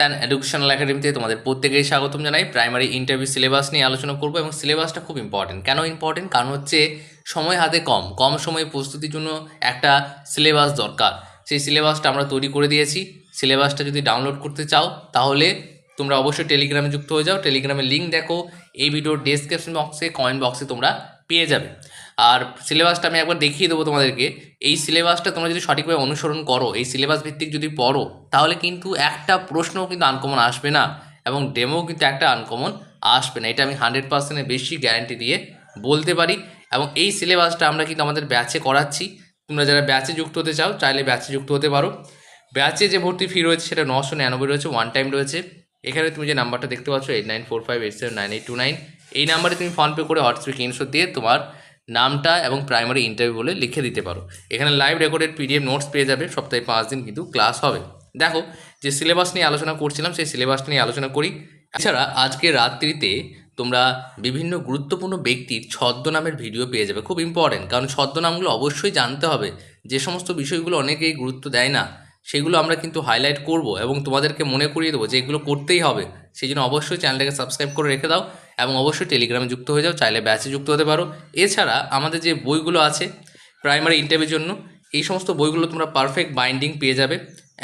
And educational একাডেমিতে তোমাদের প্রত্যেকেই স্বাগতম জানাই। প্রাইমারি ইন্টারভিউ সিলেবাস নিয়ে আলোচনা করব এবং সিলেবাসটা খুব ইম্পর্টেন্ট কেন ইম্পর্টেন্ট কারণ হচ্ছে সময় হাতে কম। কম সময়ে প্রস্তুতির জন্য একটা সিলেবাস দরকার। সেই সিলেবাসটা আমরা তৈরি করে দিয়েছি। সিলেবাসটা যদি ডাউনলোড করতে চাও, তাহলে তোমরা অবশ্যই টেলিগ্রামে যুক্ত হয়ে যাও। টেলিগ্রামের লিঙ্ক দেখো। এই ভিডিওর ডেসক্রিপশন বক্সে কমেন্ট বক্সে তোমরা পেয়ে যাবে। আর সিলেবাসটা আমি একবার দেখিয়ে দেবো তোমাদেরকে। এই সিলেবাসটা তোমরা যদি সঠিকভাবে অনুসরণ করো, এই সিলেবাস ভিত্তিক যদি পড়ো, তাহলে কিন্তু একটা প্রশ্নও কিন্তু আনকমন আসবে না এবং ডেমো কিন্তু একটা আনকমন আসবে না। এটা আমি হান্ড্রেড পার্সেন্টের বেশি গ্যারান্টি দিয়ে বলতে পারি এবং এই সিলেবাসটা আমরা কিন্তু আমাদের ব্যাচে করাচ্ছি। তোমরা যারা ব্যাচে যুক্ত হতে চাও, চাইলে ব্যাচে যুক্ত হতে পারো। ব্যাচে যে ভর্তি ফি রয়েছে সেটা নশো নিরানব্বই রয়েছে ওয়ান টাইম রয়েছে। এখানে তুমি যে নাম্বারটা দেখতে পাচ্ছ eight nine four five eight seven nine eight two nine এই নাম্বারে তুমি ফোনপে করে হোয়াটসঅ্যাপ স্ক্রিনশট দিয়ে তোমার নামটা এবং প্রাইমারি ইন্টারভিউ বলে লিখে দিতে পারো। এখানে লাইভ রেকর্ডেড পিডিএফ নোটস পেয়ে যাবে, সপ্তাহে পাঁচ দিন কিন্তু ক্লাস হবে। দেখো, যে সিলেবাস নিয়ে আলোচনা করছিলাম, সেই সিলেবাসটা নিয়ে আলোচনা করি। এছাড়া আজকে রাত্রিতে তোমরা বিভিন্ন গুরুত্বপূর্ণ ব্যক্তির ছদ্মনামের ভিডিও পেয়ে যাবে, খুব ইম্পর্টেন্ট কারণ ছদ্মনামগুলো অবশ্যই জানতে হবে। যে সমস্ত বিষয়গুলো অনেকেই গুরুত্ব দেয় না, সেগুলো আমরা কিন্তু হাইলাইট করব এবং তোমাদেরকে মনে করিয়ে দেবো যে এগুলো করতেই হবে। সেই জন্য অবশ্যই চ্যানেলটাকে সাবস্ক্রাইব করে রেখে দাও। এবং অবশ্যই টেলিগ্রামে যুক্ত হয়ে যাও, চাইলে ব্যাচে যুক্ত হতে পারো। এছাড়া আমাদের যে বইগুলো আছে প্রাইমারি ইন্টারভিউর জন্য, এই সমস্ত বইগুলো তোমরা পারফেক্ট বাইন্ডিং পেয়ে যাবে,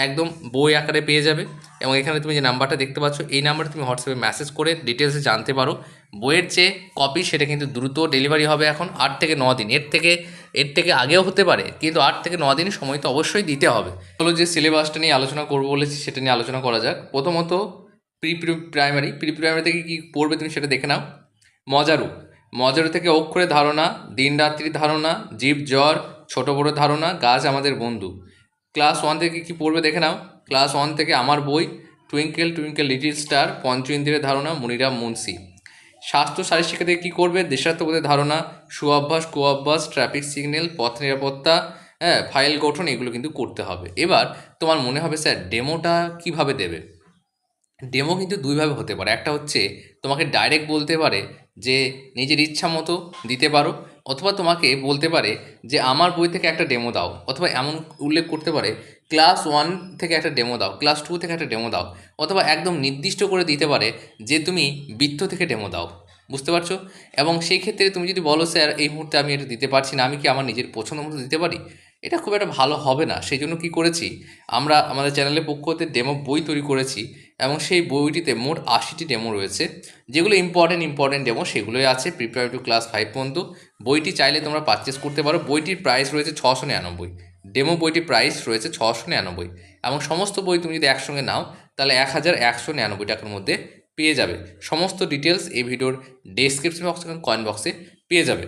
একদম বই আকারে পেয়ে যাবে। এবং এখানে তুমি যে নাম্বারটা দেখতে পাচ্ছ, এই নাম্বারে তুমি হোয়াটসঅ্যাপে মেসেজ করে ডিটেলসে জানতে পারো। বইয়ের যে কপি সেটা কিন্তু দ্রুত ডেলিভারি হবে এখন, আট থেকে ন দিন। এর থেকে এর থেকে আগেও হতে পারে, কিন্তু আট থেকে ন দিন সময় তো অবশ্যই দিতে হবে। হলো যে সিলেবাসটা নিয়ে আলোচনা করব বলেছি, সেটা নিয়ে আলোচনা করা যাক। প্রথমত প্রি প্রাইমারি প্রি প্রাইমারি থেকে কী পড়বে তুমি সেটা দেখে নাও। মজারু মজারু থেকে অক্ষরে ধারণা, দিন রাত্রি ধারণা, জীব, জ্বর, ছোট বড় ধারণা, গাছ আমাদের বন্ধু। ক্লাস ওয়ান থেকে কি পড়বে দেখে নাও। ক্লাস ওয়ান থেকে আমার বই টুইঙ্কেল টুইঙ্কেল লিটিল স্টার পঞ্চ ইন্দ্রিয়ের ধারণা মনিরাম মুন্সি। স্বাস্থ্য শারীর থেকে কী করবে? দেশাত্মবোধের ধারণা, সুঅভ্যাস, কুঅভ্যাস ট্রাফিক সিগন্যাল পথ নিরাপত্তা হ্যাঁ ফাইল গঠন, এগুলো কিন্তু করতে হবে। এবার তোমার মনে হবে, স্যার ডেমোটা কীভাবে দেবে? ডেমো কিন্তু দুইভাবে হতে পারে। একটা হচ্ছে তোমাকে ডাইরেক্ট বলতে পারে যে নিজের ইচ্ছা মতো দিতে পারো, অথবা তোমাকে বলতে পারে যে আমার বই থেকে একটা ডেমো দাও, অথবা এমন উল্লেখ করতে পারে ক্লাস ওয়ান থেকে একটা ডেমো দাও ক্লাস টু থেকে একটা ডেমো দাও, অথবা একদম নির্দিষ্ট করে দিতে পারে যে তুমি বৃত্ত থেকে ডেমো দাও। বুঝতে পারছ? এবং সেই ক্ষেত্রে তুমি যদি বলো, স্যার, এই মুহূর্তে আমি এটা দিতে পারছি না, আমি কি আমার নিজের পছন্দ মতো দিতে পারি? এটা খুব একটা ভালো হবে না। সেই জন্য কী করেছি? আমরা আমাদের চ্যানেলের পক্ষ হতে ডেমো বই তৈরি করেছি। এবং সেই বইটিতে মোট আশিটি ডেমো রয়েছে, যেগুলো ইম্পর্টেন্ট ইম্পর্টেন্ট ডেমো সেগুলোই আছে প্রিপেয়ার টু ক্লাস ফাইভ পর্যন্ত। বইটি চাইলে তোমরা পারচেস করতে পারো। বইটির প্রাইস রয়েছে ছশো নিরানব্বই। ডেমো বইটির প্রাইস রয়েছে ছশো নিরানব্বই। এবং সমস্ত বই তুমি যদি একসঙ্গে নাও, তাহলে এক হাজার একশো নিরানব্বই টাকার মধ্যে পেয়ে যাবে। সমস্ত ডিটেলস এই ভিডিওর ডেসক্রিপশন বক্স এবং কয়েন বক্সে পেয়ে যাবে।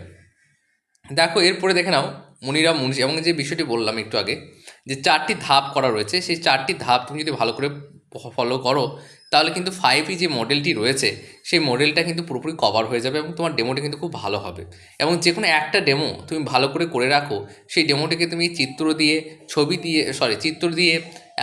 দেখো, এরপরে দেখে নাও মনিরা মুন্সি এবং যে বিষয়টি বললাম একটু আগে, যে চারটি ধাপ করা রয়েছে, সেই চারটি ধাপ তুমি যদি ভালো করে ফলো করো, তাহলে কিন্তু ফাইভ যে মডেলটি রয়েছে, সেই মডেলটা কিন্তু পুরোপুরি কভার হয়ে যাবে এবং তোমার ডেমোটা কিন্তু খুব ভালো হবে। এবং যে কোনো একটা ডেমো তুমি ভালো করে করে রাখো, সেই ডেমোটাকে তুমি চিত্র দিয়ে, ছবি দিয়ে সরি চিত্র দিয়ে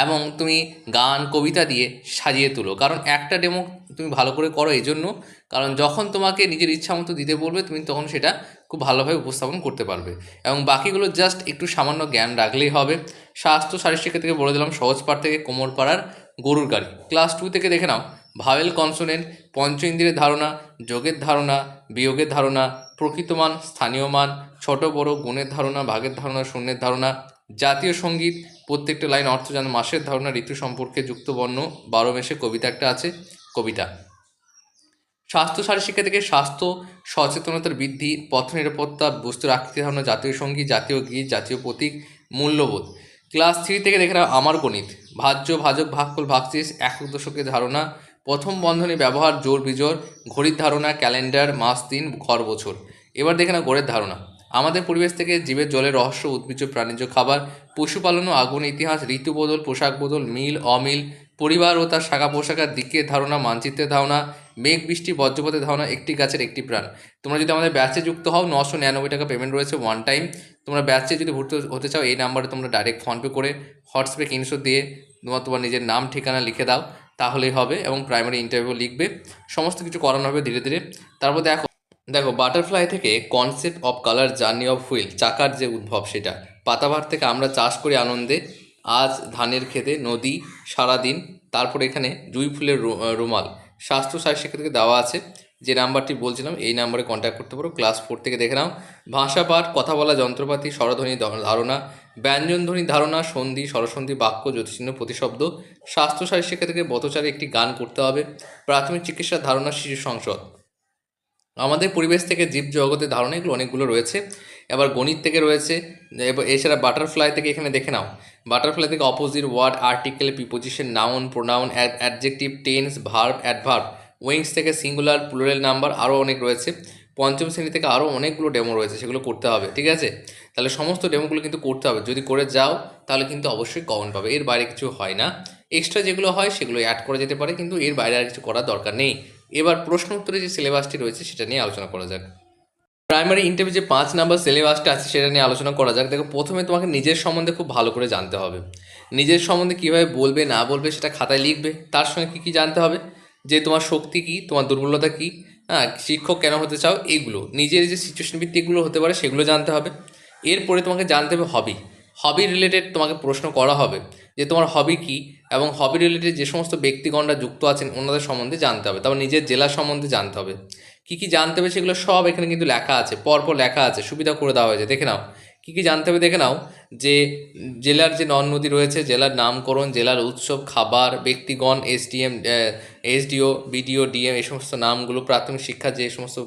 এবং তুমি গান, কবিতা দিয়ে সাজিয়ে তুলো। কারণ একটা ডেমো তুমি ভালো করে করো এই জন্য কারণ যখন তোমাকে নিজের ইচ্ছা মতো দিতে বলবে, তুমি তখন সেটা খুব ভালোভাবে উপস্থাপন করতে পারবে। এবং বাকিগুলো জাস্ট একটু সামান্য জ্ঞান রাখলেই হবে। স্বাস্থ্য শারীর শিক্ষা থেকে বলে দিলাম, সহজ পাঠ থেকে কোমর পাড়ার গরুর গাড়ি। ক্লাস টু থেকে দেখে নাও। ভাওয়েল কনসোনেন্ট, পঞ্চ ইন্দ্রিয়ের ধারণা, যোগের ধারণা, বিয়োগের ধারণা প্রকৃতমান স্থানীয় মান, ছোট, বড়, গুণের ধারণা, ভাগের ধারণা, শূন্যের ধারণা, জাতীয় সংগীত, প্রত্যেকটা লাইন অর্থ জানা মাসের ধারণা, ঋতু সম্পর্কে যুক্ত বর্ণ, বারো মেশে কবিতা একটা আছে, কবিতা। স্বাস্থ্য শারীর শিক্ষা থেকে স্বাস্থ্য সচেতনতার বৃদ্ধি, পথ নিরাপত্তা, বস্তুর আকৃতি ধারণা, জাতীয় সংগীত জাতীয় গীত, জাতীয় প্রতীক, মূল্যবোধ। ক্লাস থ্রি থেকে দেখে আমার গণিত। ভাজ্য, ভাজক, ভাগফল, ভাগশেষ, একক দশকের ধারণা, প্রথম বন্ধনী ব্যবহার, জোর বিজোর ঘড়ির ধারণা, ক্যালেন্ডার, মাস, দিন, ঘর, বছর। এবার দেখে নাও গড়ের ধারণা। আমাদের পরিবেশ থেকে জীবের জলের রহস্য, উদ্ভিজ্জ, প্রাণীজ খাবার, পশুপালন ও আগুন, ইতিহাস, ঋতু বদল, পোশাক বদল, মিল, অমিল পরিবার ও তার শাখা পোশাকার দিকের ধারণা, মানচিত্রের ধারণা, মেঘ, বৃষ্টি, বজ্রপাতের ধারণা একটি গাছের একটি প্রাণ। তোমরা যদি আমাদের ব্যাচে যুক্ত হও, নশো নিরানব্বই টাকা পেমেন্ট রয়েছে ওয়ান টাইম তোমরা ব্যাচে যদি ভর্তি হতে চাও, এই নাম্বারে তোমরা ডাইরেক্ট ফোনপে করে হোয়াটসঅ্যাপে কিনশো দিয়ে তোমার তোমার নিজের নাম, ঠিকানা লিখে দাও। তাহলেই হবে এবং প্রাইমারি ইন্টারভিউ লিখবে। সমস্ত কিছু করানো হবে ধীরে ধীরে। তারপর দেখো দেখো বাটারফ্লাই থেকে concept of colour journey of wheel চাকার যে উদ্ভব সেটা। পাতাবাহার থেকে আমরা চাষ করি আনন্দে। আজ ধানের খেতে নদী, সারাদিন, তারপর এখানে জুঁই ফুলের রুমাল। স্বাস্থ্য সাহিত্য শিক্ষা থেকে দেওয়া আছে। যে নাম্বারটি বলছিলাম, এই নাম্বারে কন্ট্যাক্ট করতে পারো। ক্লাস ফোর থেকে দেখে নাও। ভাষা পাঠ, কথা বলা, যন্ত্রপাতি, স্বরধ্বনি ধারণা, ব্যঞ্জনধ্বনি ধারণা, সন্ধি, স্বরসন্ধি, বাক্য, জ্যোতিষচিহ্ন, প্রতিশব্দ। স্বাস্থ্য সাহিত্য থেকে বতচারে একটি গান করতে হবে। প্রাথমিক চিকিৎসার ধারণা, শিশু সংসদ। আমাদের পরিবেশ থেকে জীব জগতের ধারণা এগুলো অনেকগুলো রয়েছে। এবার গণিত থেকে রয়েছে এছাড়া বাটারফ্লাই থেকে এখানে দেখে নাও। বাটারফ্লাই থেকে opposite word article preposition noun pronoun adjective tense verb adverb wings থেকে সিঙ্গুলার প্লুরাল নাম্বার আরও অনেক রয়েছে। পঞ্চম শ্রেণি থেকে আরও অনেকগুলো ডেমো রয়েছে, সেগুলো করতে হবে, ঠিক আছে? তাহলে সমস্ত ডেমোগুলো কিন্তু করতে হবে। যদি করে যাও, তাহলে কিন্তু অবশ্যই কমন পাবে। এর বাইরে কিছু হয় না। এক্সট্রা যেগুলো হয়, সেগুলো অ্যাড করা যেতে পারে, কিন্তু এর বাইরে আর কিছু করার দরকার নেই। এবার প্রশ্ন উত্তরে যে সিলেবাসটি রয়েছে, সেটা নিয়ে আলোচনা করা যাক। প্রাইমারি ইন্টারভিউ যে পাঁচ নাম্বার সিলেবাসটা আছে, সেটা নিয়ে আলোচনা করা যাক। দেখো, প্রথমে তোমাকে নিজের সম্বন্ধে খুব ভালো করে জানতে হবে। নিজের সম্বন্ধে কীভাবে বলবে, না বলবে, সেটা খাতায় লিখবে। তার সঙ্গে কী কী জানতে হবে? যে তোমার শক্তি কী? তোমার দুর্বলতা কী? হ্যাঁ শিক্ষক কেন হতে চাও? এইগুলো নিজের যে সিচুয়েশন ভিত্তিকগুলো হতে পারে, সেগুলো জানতে হবে। এরপরে তোমাকে জানতে হবে হবি হবি রিলেটেড তোমাকে প্রশ্ন করা হবে যে তোমার হবি কী? এবং হবি রিলেটেড যে সমস্ত ব্যক্তিগণরা যুক্ত আছেন, ওনাদের সম্বন্ধে জানতে হবে। তারপর নিজের জেলা সম্বন্ধে জানতে হবে। কী কী জানতে হবে সেগুলো সব এখানে কিন্তু লেখা আছে, পরপর লেখা আছে, সুবিধা করে দেওয়া হয়েছে, দেখে নাও। কী কী জানতে হবে দেখে নাও, যে জেলার যে নদ নদী রয়েছে, জেলার নামকরণ, জেলার উৎসব, খাবার, ব্যক্তিগণ, এসডিএম এসডিও, বিডিও, ডিএম, এই সমস্ত নামগুলো, প্রাথমিক শিক্ষা যে সমস্ত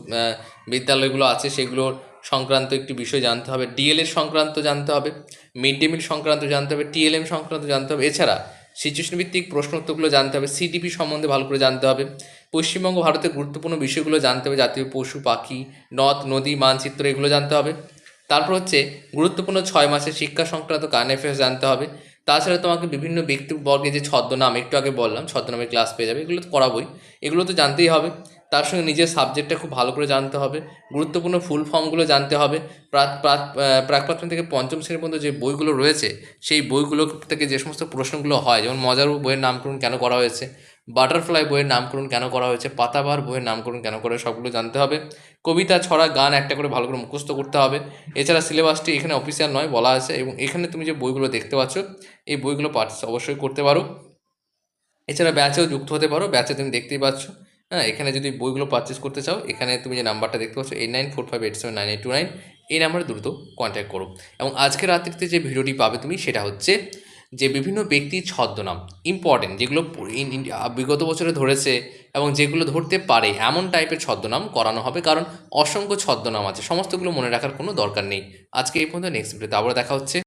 বিদ্যালয়গুলো আছে সেগুলোর সংক্রান্ত একটি বিষয় জানতে হবে। ডিএলএড সংক্রান্ত জানতে হবে মিড ডে মিল সংক্রান্ত জানতে হবে টিএলএম সংক্রান্ত জানতে হবে, এছাড়া সিচুয়েশন ভিত্তিক প্রশ্ন উত্তরগুলো জানতে হবে, সিডিপি সম্বন্ধে ভালো করে জানতে হবে। পশ্চিমবঙ্গ ভারতের গুরুত্বপূর্ণ বিষয়গুলো জানতে হবে, জাতীয় পশু, পাখি, নদ, নদী, মানচিত্র এগুলো জানতে হবে। তারপর হচ্ছে গুরুত্বপূর্ণ ছয় মাসের শিক্ষা সংক্রান্ত কারেন্ট অ্যাফেয়ার্স জানতে হবে। তাছাড়া তোমাকে বিভিন্ন ব্যক্তিবর্গের যে ছদ্মনাম, একটু আগে বললাম, ছদ্মনামের ক্লাস পেয়ে যাবে, এগুলো তো করাবোই। এগুলো তো জানতেই হবে। তার সঙ্গে নিজের সাবজেক্টটা খুব ভালো করে জানতে হবে। গুরুত্বপূর্ণ ফুল ফর্মগুলো জানতে হবে। প্রাক প্রাথমিক থেকে পঞ্চম শ্রেণি পর্যন্ত যে বইগুলো রয়েছে, সেই বইগুলো থেকে যে সমস্ত প্রশ্নগুলো হয়, যেমন মজার বইয়ের নামকরণ কেন করা হয়েছে বাটারফ্লাই বইয়ের নামকরণ কেন করা হয়েছে, পাতাবার বইয়ের নামকরণ কেন করা, সবগুলো জানতে হবে। কবিতা, ছড়া, গান একটা করে ভালো করে মুখস্থ করতে হবে। এছাড়া সিলেবাসটি এখানে অফিসিয়াল নয়, বলা আছে এবং এখানে তুমি যে বইগুলো দেখতে পাচ্ছ, এই বইগুলো পার্টিস অবশ্যই করতে পারো। এছাড়া ব্যাচেও যুক্ত হতে পারো ব্যাচে তুমি দেখতেই পাচ্ছ। হ্যাঁ এখানে যদি বইগুলো পারচেস করতে চাও, এখানে তুমি যে নাম্বারটা দেখতে পাচ্ছ eight nine four five eight seven nine eight two nine এই নাম্বারে দ্রুত কন্ট্যাক্ট করো। এবং আজকের রাত্রিতে যে ভিডিওটি পাবে তুমি, সেটা হচ্ছে যে বিভিন্ন ব্যক্তির ছদ্মনাম ইম্পর্টেন্ট যেগুলো বিগত বছরে ধরেছে এবং যেগুলো ধরতে পারে, এমন টাইপের ছদ্মনাম করানো হবে কারণ অসংখ্য ছদ্মনাম আছে, সমস্তগুলো মনে রাখার কোনো দরকার নেই। আজকে এই পর্যন্ত নেক্সট ভিডিওতে আবার দেখা হচ্ছে।